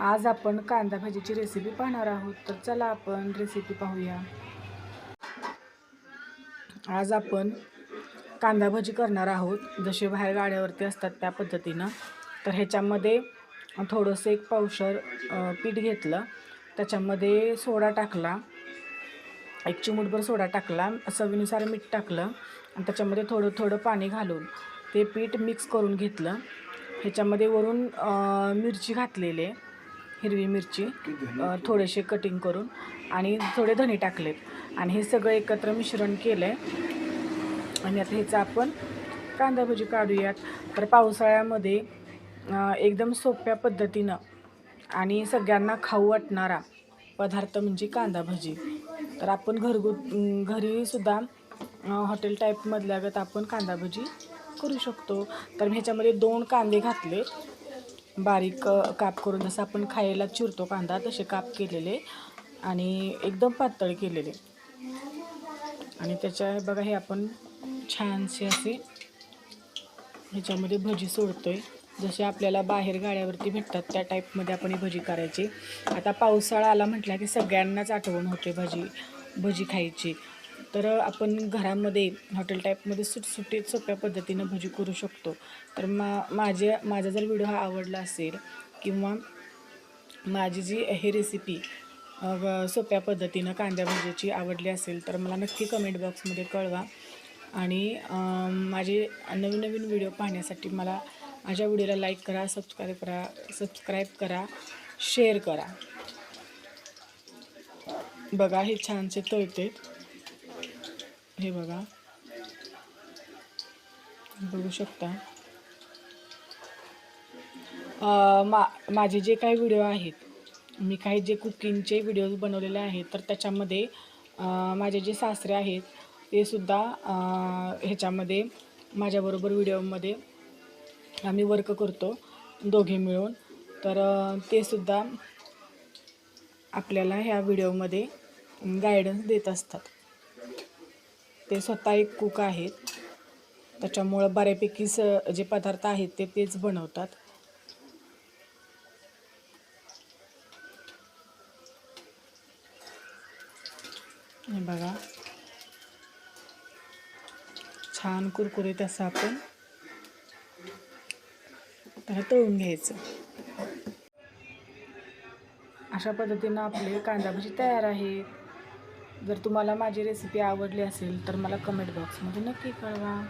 आज आपण कांदा भाजीची रेसिपी पाहणार आहोत. तर चला आपण रेसिपी पाहूया. आज आपण कांदा भजी करणार आहोत. जसे बाहेर गाड्यावरती असतात त्या पद्धतीनं. तर ह्याच्यामध्ये थोडंसं एक पावशर पीठ घेतलं. त्याच्यामध्ये सोडा टाकला. एक चिमूटभर सोडा टाकला. चवीनुसार मीठ टाकलं. आणि त्याच्यामध्ये थोडं थोडं पाणी घालून ते पीठ मिक्स करून घेतलं. ह्याच्यामध्ये वरून मिरची घातलेली आहे. हिरवी मिरची थोडेसे कटिंग करून आणि थोडे धणे टाकलेत. आणि हे सगळं एकत्र मिश्रण केलं आहे आणि आता ह्याचं आपण कांदा भजी काढूयात. तर पावसाळ्यामध्ये एकदम सोप्या पद्धतीनं आणि सगळ्यांना खाऊ वाटणारा पदार्थ म्हणजे कांदा भजी. तर आपण घरगु अं, घरीसुद्धा हॉटेल टाईपमधल्या गत आपण कांदा भजी करू शकतो. तर मी ह्याच्यामध्ये दोन कांदे घातले. बारीक काप करून जसं आपण खायला चिरतो कांदा तसे काप केलेले आणि एकदम पातळ केलेले. आणि त्याच्या बघा हे आपण छानसे असे ह्याच्यामध्ये भजी सोडतो आहे जसे आपल्याला बाहेर गाड्यावरती भेटतात त्या टाईपमध्ये आपण ही भजी करायची. आता पावसाळा आला म्हटला की सगळ्यांनाच आठवण होते भजी भजी खायची. तर आपण घरामध्ये हॉटेल टाईपमध्ये सुटसुटीत सोप्या पद्धतीनं भजी करू शकतो. तर मा माझे माझा जर व्हिडिओ हा आवडला असेल किंवा माझी जी ही रेसिपी सोप्या पद्धतीनं कांद्या भजीची आवडली असेल तर मला नक्की कमेंट बॉक्समध्ये कळवा. आणि माझे नवीन नवीन व्हिडिओ पाहण्यासाठी मला माझ्या व्हिडिओला लाईक करा सबस्क्राईब करा सबस्क्राईब करा शेअर करा. बघा हे छानसे तळतेत हे बघा. बघू शकता. मा माझे जे काही व्हिडिओ आहेत मी काही जे कुकिंगचे व्हिडिओज बनवलेले आहेत तर त्याच्यामध्ये माझे जे सासरे आहेत ते सुद्धा ह्याच्यामध्ये माझ्याबरोबर व्हिडिओमध्ये आम्ही वर्क करतो दोघे मिळून. तर ते सुद्धा आपल्याला ह्या व्हिडिओमध्ये गायडन्स देत असतात. ते स्वतः एक कुक आहेत. त्याच्यामुळं बऱ्यापैकी स जे पदार्थ आहेत ते तेच बनवतात. हे बघा. छान कुरकुरीत असं आपण त्याला तळून घ्यायचं. अशा पद्धतीनं आपले कांदा भजी तयार आहे जर तुम्हाला माझी रेसिपी आवडली असेल तर मला कमेंट बॉक्समध्ये नक्की कळवा.